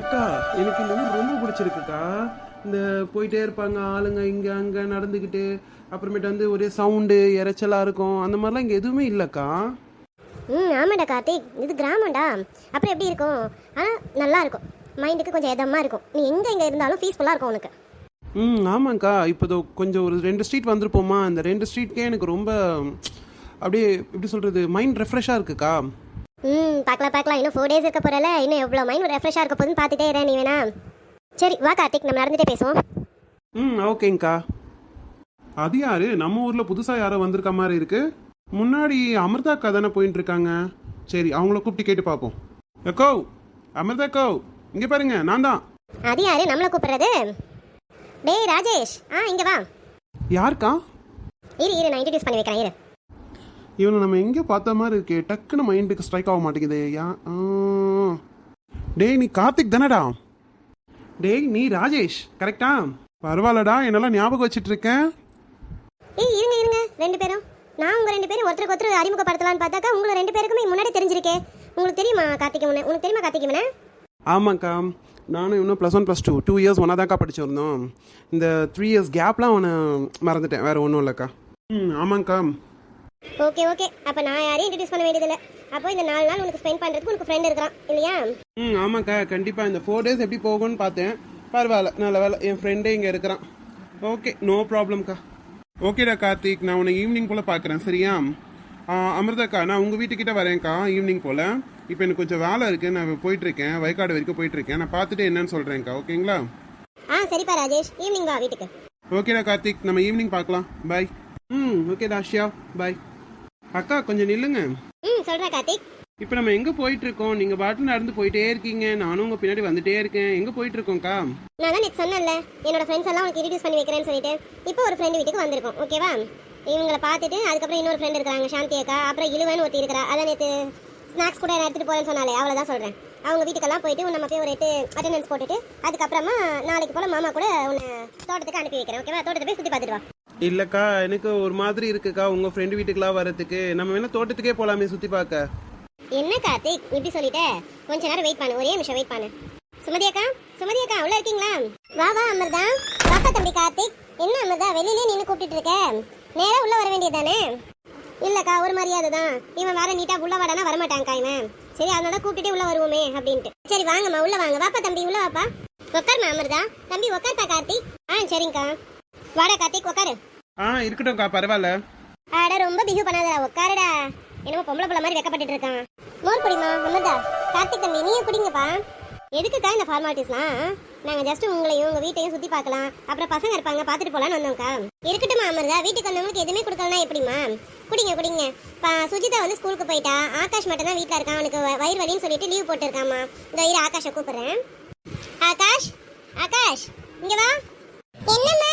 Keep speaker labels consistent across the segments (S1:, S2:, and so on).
S1: அக்கா எனக்கு இந்த ஊர் ரொம்ப பிடிச்சிருக்குக்கா. இந்த போயிட்டே இருப்பாங்க ஆளுங்க இங்கே அங்கே நடந்துக்கிட்டு அப்புறமேட்டு வந்து ஒரே சவுண்டு இறைச்சலாக இருக்கும். அந்த மாதிரிலாம் இங்கே எதுவுமே இல்லைக்கா.
S2: ம் ஆமாடா கார்த்திக். இது கிராமம்டா. அப்புறம் எப்படி இருக்கும்? ஆனால் நல்லா இருக்கும். மைண்டுக்கு கொஞ்சம் இதமாக இருக்கும். நீ எங்கே எங்கே இருந்தாலும் பீஸ்ஃபுல்லாக இருக்கும் உனக்கு.
S1: ம் ஆமாங்க்கா இப்போ கொஞ்சம் ஒரு ரெண்டு ஸ்ட்ரீட் வந்திருப்போமா? அந்த ரெண்டு ஸ்ட்ரீட்கே எனக்கு ரொம்ப அப்படியே எப்படி சொல்கிறது மைண்ட் ரெஃப்ரெஷ்ஷாக இருக்குக்கா.
S2: ம் பார்க்கலாம் பார்க்கலாம். இன்னும் ஃபோர் டேஸ் இருக்க போகிறல இன்னும் எவ்வளோ மைண்ட் ரெஃப்ரெஷ்ஷாக இருக்க போதுன்னு பார்த்துட்டே இரு நீ வேணா. சரி வா கார்த்திக் நம்ம நடந்துட்டே பேசுவோம்.
S1: ம் ஓகேங்க்கா அது யாரு? நம்ம ஊரில் புதுசாக யாரோ வந்திருக்க மாதிரி இருக்கு. முன்னாடி அமிர்தா அக்கா தானே போயிட்டு இருக்காங்க. சரி அவங்கள கூப்பிட்டு கேட்டு பார்ப்போம். அக்கோ அமிர்தா அக்கோ இங்கே பாருங்க நான் தான்.
S2: அது யாரு? நம்மளை கூப்பிடுறது? டேய் ராஜேஷ். ஆ இங்கே வா.
S1: யாருக்கா?
S2: இரு இரு நான் இன்ட்ரடியூஸ் பண்ணி வைக்கிறேன் இரு.
S1: இவனை நம்ம எங்கே பார்த்த மாதிரி இருக்கே? டக்குன்னு மைண்டுக்கு ஸ்ட்ரைக் ஆக மாட்டேங்குது. யா. டேய் நீ கார்த்திக் தானடா? டேய் நீ ராஜேஷ் கரெக்டா பரவாயில்லடா என்னெல்லாம் ஞாபகம் வச்சிட்டு இருக்கேன்
S2: ஏய் இருங்க இருங்க. ரெண்டு பேரும். நான் உங்க ரெண்டு பேரும் ஒருத்தருக்கு ஒருத்தர் அறிமுகப்படுத்தலாம்னு பார்த்தாக்கா உங்களை ரெண்டு பேருக்குமே முன்னாடி தெரிஞ்சிருக்கே. உங்களுக்கு தெரியுமா கார்த்திக் முன்ன உனக்கு தெரியுமா கார்த்திக் முன்ன
S1: ஆமாக்கா. நானும் இன்னும் plus one plus two two years ஒன்றா தான்க்கா படிச்சிருந்தோம். இந்த த்ரீ இயர்ஸ் கேப்லாம் அவனை மறந்துட்டேன். வேறு ஒன்றும் இல்லைக்கா. ம் ஆமாங்க்கா
S2: ஓகே ஓகே. அப்போ நான் யாரையும் இன்ட்ரடியூஸ் பண்ண வேண்டியதில்லை. அப்போ இந்த நாலு நாள் உனக்கு ஸ்பெண்ட் பண்ணுறதுக்கு உனக்கு ஃப்ரெண்ட் இருக்கிறான் இல்லையா?
S1: ம் ஆமாக்கா. கண்டிப்பாக இந்த ஃபோர் டேஸ் எப்படி போகும்னு பார்த்தேன். பரவாயில்ல. நல்ல வேலை. என் ஃப்ரெண்டே இங்கே இருக்கிறான். ஓகே நோ ப்ராப்ளம்க்கா ஓகேடா கார்த்திக். நான் உன்னை ஈவினிங் போல் பார்க்குறேன். சரியா? அமிர்தாக்கா நான் உங்கள் வீட்டுக்கிட்ட வரேன்க்கா. ஈவினிங் போல். இப்போ எனக்கு கொஞ்சம் வேலை இருக்குது நான் போயிட்டுருக்கேன். வயக்காடு வரைக்கும் போயிட்டுருக்கேன். நான் பார்த்துட்டு என்னன்னு சொல்கிறேன்க்கா ஓகேங்களா?
S2: ஆ சரிப்பா ராஜேஷ். ஈவினிங் வா வீட்டுக்கு.
S1: ஓகேடா கார்த்திக். நம்ம ஈவினிங் பார்க்கலாம். பாய் ம் ஓகேடா அஷ்யா பாய் அக்கா கொஞ்சம் நில்லுங்க.
S2: ம் சொல்கிறேன் கார்த்திக்.
S1: இப்போ நம்ம எங்கே போயிட்டு இருக்கோம் நீங்கள் பாட்டில் நடந்து போயிட்டே இருக்கீங்க. நானும் உங்கள் பின்னாடி வந்துட்டே இருக்கேன். எங்கே போயிட்டு இருக்கோம்க்கா
S2: நான் தான் நேற்று சொன்னேன்ல. என்னோட ஃப்ரெண்ட்ஸ் எல்லாம் உனக்கு இன்ட்ரடியூஸ் பண்ணி வைக்கிறேன்னு சொல்லிட்டு. இப்போ ஒரு ஃப்ரெண்டு வீட்டுக்கு வந்திருக்கோம் ஓகேவா இவங்களை பார்த்துட்டு அதுக்கப்புறம் இன்னொரு ஃப்ரெண்ட் இருக்காங்க சாந்தி அக்கா. அப்புறம் இழுவன் ஒருத்தி இருக்கிறா. அதான் நேற்று ஸ்நாக்ஸ் கூட நான் எடுத்துகிட்டு போகிறேன்னு சொன்னாலே அவ்வளோதான் சொல்கிறேன் அவங்க வீட்டுக்கெல்லாம் போயிட்டு நம்ம போய் ஒரு எட்டு அட்டெண்டன்ஸ் போட்டுட்டு அதுக்கப்புறமா நாளைக்கு போல் மாமா கூட உன்னை தோட்டத்துக்கு அனுப்பி வைக்கிறேன் ஓகேவா தோட்டத்தை போய் சுற்றி பார்த்துட்டு வா.
S1: இல்லைக்கா எனக்கு ஒரு மாதிரி இருக்குக்கா. உங்கள் ஃப்ரெண்டு வீட்டுக்குலாம் வரதுக்கு நம்ம வேணா தோட்டத்துக்கே போகலாமே சுற்றி பார்க்க.
S2: என்ன கார்த்திக்? இப்படி சொல்லிட்ட? கொஞ்ச நேரம் வெயிட் பண்ணு. ஒரே நிமிஷம் வெயிட் பண்ணு. சுமதி அக்கா சுமதி அக்கா உள்ள இருக்கீங்களா? வா வா அமிர்தா. பாப்பா தம்பி கார்த்திக். என்ன அமிர்தா வெளியிலே நின்று கூப்பிட்டு இருக்க? நேரா உள்ள வர வேண்டியதானே இல்லக்கா ஒரு மரியாதை தான் இவன் வேற நீட்டா உள்ள வாடானா வரமாட்டாங்கக்கா இவன். சரி அதனால கூப்பிட்டுட்டே உள்ள வருவோமே அப்படின்ட்டு. சரி வாங்கம்மா உள்ள வாங்க. வாப்பா தம்பி உள்ள வாப்பா. உட்காருமா அமிர்தா? தம்பி உட்காருப்பா கார்த்திக். ஆ சரிங்கக்கா. வாடா கார்த்திக் உட்காரு
S1: ஆ இருக்கட்டும்க்கா பரவாயில்ல.
S2: அட ரொம்ப பிஹு பண்ணாதடா உட்காருடா என்னமோ பொம்பளை புள்ள மாதிரி வெக்கப்பட்டுட்டு இருக்கான். மோர் குடிமா அம்மதா கார்த்திக் தம்பி நீயும் குடிங்கப்பா. எதுக்குக்கா இந்த ஃபார்மாலிட்டிஸ்லாம் நாங்க ஜஸ்ட் உங்களையும் உங்க வீட்டையும் சுத்தி பார்க்கலாம். அப்புறம் பசங்க இருப்பாங்க பார்த்துட்டு போலாம்னு வந்தோம்க்கா. இருக்கட்டுமா அமர்தா. வீட்டுக்கு வந்தவங்களுக்கு எதுவுமே கொடுக்கலனா எப்படிமா குடிங்க குடிங்க. பா சுஜிதா வந்து ஸ்கூலுக்கு போயிட்டா. ஆகாஷ் மட்டும் தான் வீட்டில் இருக்கான். அவனுக்கு வயிறு வலின்னு சொல்லிட்டு லீவ் போட்டிருக்காமா இந்த இரு ஆகாஷை கூப்பிடுறேன். ஆகாஷ் ஆகாஷ் இங்க வா. என்னம்மா?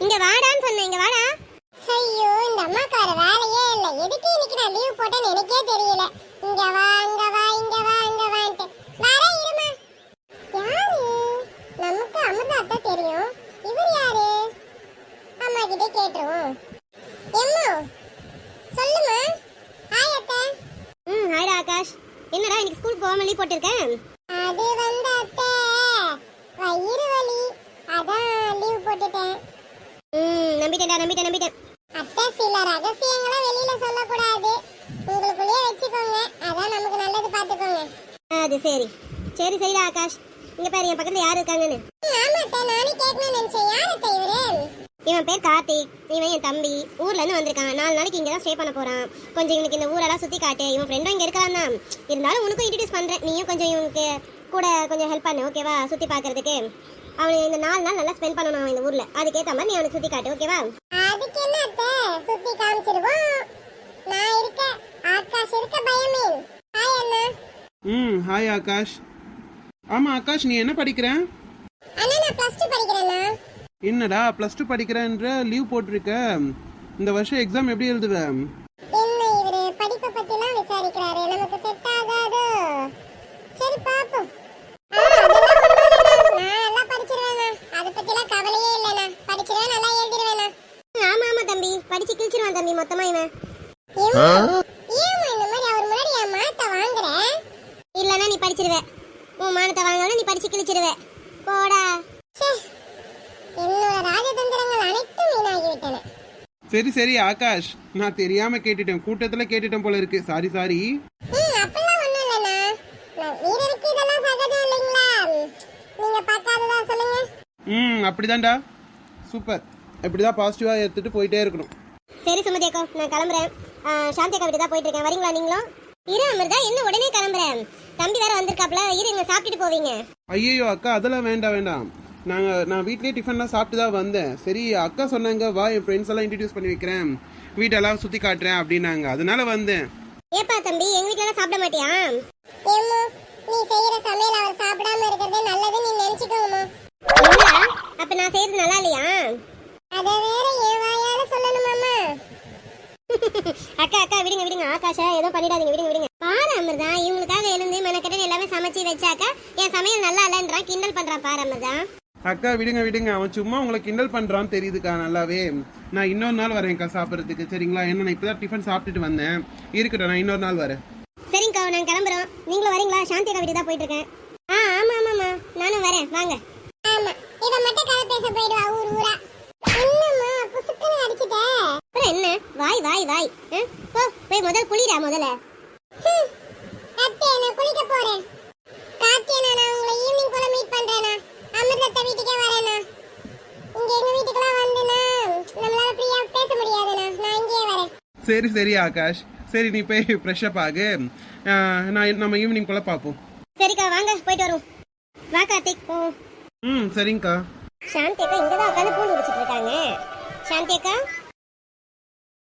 S2: இங்க வாடான்னு சொன்னேன் இங்க வாடா.
S3: ஐயோ இந்த அம்மாக்கார வேலையே இல்ல. எதுக்கு இன்னைக்கு நான் லீவ் போட்டேன்னு எனக்கே தெரியல. இங்க வா அங்க வா இங்க வா அங்க வான்ட்டு. வர இருமா. யாரு? நமக்கு அமிர்தா அத்தை தெரியும். இவர் யாரு? அம்மா கிட்ட கேட்டுருவோம். எம்மா சொல்லுமா. ஹாய் அத்தை.
S2: ம் ஹாய்டா ஆகாஷ். என்னடா இன்னைக்கு ஸ்கூல் போகாம லீவ் போட்டிருக்கேன்
S3: அது வந்து அத்தை வயிறு வலி அதான் லீவ் போட்டுட்டேன்
S2: ம் நம்பிட்டேன்டா நம்பிட்டேன் நம்பிட்டேன்.
S3: அத்தை சில ரகசியங்களை வெளியில சொல்லக்கூடாது. உங்களுக்குள்ளேயே வச்சுக்கோங்க. அதான் நமக்கு நல்லது பார்த்துக்கோங்க.
S2: அது சரி. சரி சரிடா ஆகாஷ். இங்க பாரு என் பக்கத்துல யார் இருக்காங்கன்னு.
S3: ஆமா அத்தை நானே கேட்கணும்னு நினைச்சேன். யார் அத்தை இவரு?
S2: இவன் பேர் கார்த்திக். இவன் என் தம்பி. ஊர்ல இருந்து வந்திருக்கான். நாலு நாளைக்கு இங்க தான் ஸ்டே பண்ண போறான். கொஞ்சம் இவனுக்கு இந்த ஊரெல்லாம் சுத்தி காட்டு. இவன் ஃப்ரெண்டும் இங்க இருக்கான் தான். இருந்தாலும் உனக்கும் இன்ட்ரடியூஸ் பண்றேன். நீயும் கொஞ்சம் இவனுக்கு கூட கொஞ்சம் ஹெல்ப் பண்ணு ஓகேவா சுத்தி பார்க்கறதுக்கு. அவன் இந்த நாலு நாள் நல்லா ஸ்பெண்ட் பண்ணணும் இந்த ஊர்ல. அதுக்கேத்த மாதிரி நீ அவனுக்கு சுத்தி காட்டு ஓகேவா
S3: சுத்தி காமிச்சிருவோம் நான் இருக்க ஆகாஷ் இருக்க பயமே. ஹாய் அண்ணா.
S1: ம் ஹாய் ஆகாஷ். ஆமாம் ஆகாஷ் நீ என்ன படிக்கிற?
S3: அண்ணா நான் ப்ளஸ் டூ படிக்கிறேண்ணா
S1: என்னடா ப்ளஸ் டூ படிக்கிறேன்ற லீவ் போட்டிருக்க. இந்த வருஷம் எக்ஸாம் எப்படி எழுதுவ
S3: என்ன இவரு படிப்பை பத்திலாம் விசாரிக்கிறாரு நமக்கு செட் ஆகாதோ சரி பாப்போம் ஆ, அதெல்லாம் ஒண்ணும் இல்லைண்ணா. நான் நல்லா படிச்சிருவேண்ணா அதை பத்திலாம் கவலையே இல்லைண்ணா படிச்சிருவேன் நல்லா எழுதிருவேண்ணா
S2: ஆமா ஆமா தம்பி படிச்சு கிழிச்சிருவான் தம்பி மொத்தமா இவன்
S3: ஏம்மா ஏம்மா இந்த மாதிரி அவர் முன்னாடி என் மாத்த வாங்குற
S2: இல்லைன்னா நீ படிச்சிருவ உன் மானத்தை வாங்கணும் நீ படிச்சு கிழிச்சிருவ. போடா.
S3: என்னோட ராஜதந்திரங்கள் அனைத்தும் வீணாகிவிட்டன.
S1: சரி சரி ஆகாஷ். நான் தெரியாம கேட்டுட்டேன். கூட்டத்துல கேட்டுட்டேன் போல இருக்கு. சாரி சாரி
S3: அப்பெல்லாம் ஒண்ணும் இல்லைண்ணா. வீரருக்கு இதெல்லாம் சகஜம் இல்லைங்களா? நீங்க பார்க்காததா சொல்லுங்க.
S1: ம் அப்படிதான்டா. சூப்பர் இப்படிதான் பாசிட்டிவா எடுத்துட்டு போயிட்டே இருக்கணும்.
S2: சரி சுமதி அக்கா நான் கிளம்புறேன். சாந்தி அக்கா வீட்டு தான் போயிட்டு இருக்கேன். வரீங்களா நீங்களும்? இரு அமிர்தா என்ன உடனே கிளம்புறேன் தம்பி வேற வந்திருக்காப்ல இரு இங்க சாப்பிட்டுட்டு போவீங்க.
S1: ஐயோ அக்கா அதெல்லாம் வேண்டாம் வேண்டாம். நாங்க நான் வீட்லயே டிஃபன்லாம் சாப்பிட்டு தான் வந்தேன். சரி அக்கா சொன்னாங்க வா என் ஃப்ரெண்ட்ஸ் எல்லாம் இன்ட்ரடியூஸ் பண்ணி வைக்கிறேன். வீட்டெல்லாம் சுத்தி காட்டுறேன் அப்படின்னாங்க. அதனால வந்தேன்.
S2: ஏப்பா தம்பி எங்க வீட்ல எல்லாம் சாப்பிட மாட்டியா?
S3: ஏம்மா நீ செய்யற சமையல் அவர் சாப்பிடாம இருக்கிறது நல்லதுன்னு நீ நினைச்சுக்கோங்கம்மா
S2: அப்ப நான் செய்யறது நல்லா இல்லையா?
S3: அதை வேற என் வாயால சொல்லணுமாம்மா
S2: அக்கா அக்கா விடுங்க விடுங்க. ஆகாஷா எதுவும் பண்ணிடாதீங்க விடுங்க விடுங்க. பாரு அமிர்தா இவங்களுக்காக எழுந்து மெனக்கெட்டு எல்லாமே சமைச்சு வச்சாக்கா என் சமையல் நல்லா இல்லைன்றான். கிண்டல் பண்றான் பாரு அமிர்தா.
S1: அக்கா விடுங்க விடுங்க. அவன் சும்மா உங்களை கிண்டல் பண்றான்னு தெரியுதுக்கா நல்லாவே. நான் இன்னொரு நாள் வரேன்க்கா சாப்பிட்றதுக்கு சரிங்களா? என்ன நான் இப்பதான் டிஃபன் சாப்பிட்டுட்டு வந்தேன். இருக்கட்டும் நான் இன்னொரு நாள் வரேன்.
S2: சரிங்கக்கா நாங்க கிளம்புறோம். நீங்களும் வரீங்களா? சாந்தி அக்கா வீட்டுக்கு தான் போயிட்டு இருக்கேன். ஆ ஆமா ஆமாம்மா. நானும் வரேன். வாங்க
S3: ஆமா இத மட்டும் கதை பேச போயிடுவா ஊர் ஊரா என்னம்மா புசுக்குன்னு அடிச்சுட்ட
S2: அப்புறம் என்ன வாய் வாய் வாய் ஆ? போ போய் முதல் குளிடா முதல்ல.
S3: அத்தை நான் குளிக்க போறேன். கார்த்தியனா நான் உங்களை ஈவினிங் போல மீட் பண்றேனா அமிர்தத்தை வீட்டுக்கே வரேனா இங்க எங்க வீட்டுக்கெல்லாம் வந்துனா நம்மளால ஃப்ரீயா பேச முடியாதுண்ணா. நான் இங்கேயே வரேன்.
S1: சரி சரி ஆகாஷ். சரி நீ போய் ஃப்ரெஷ்அப் ஆகு ஆஹ், நான் நம்ம ஈவினிங் போல பார்ப்போம்
S2: சரிக்கா வாங்க போயிட்டு வரோம் வா கார்த்திக் போ
S1: ம் சரிங்கக்கா.
S2: சாந்தி அக்கா இங்க தான் உட்காந்து பூண்டு குடிச்சிட்டு இருக்காங்க. சாந்தி அக்கா?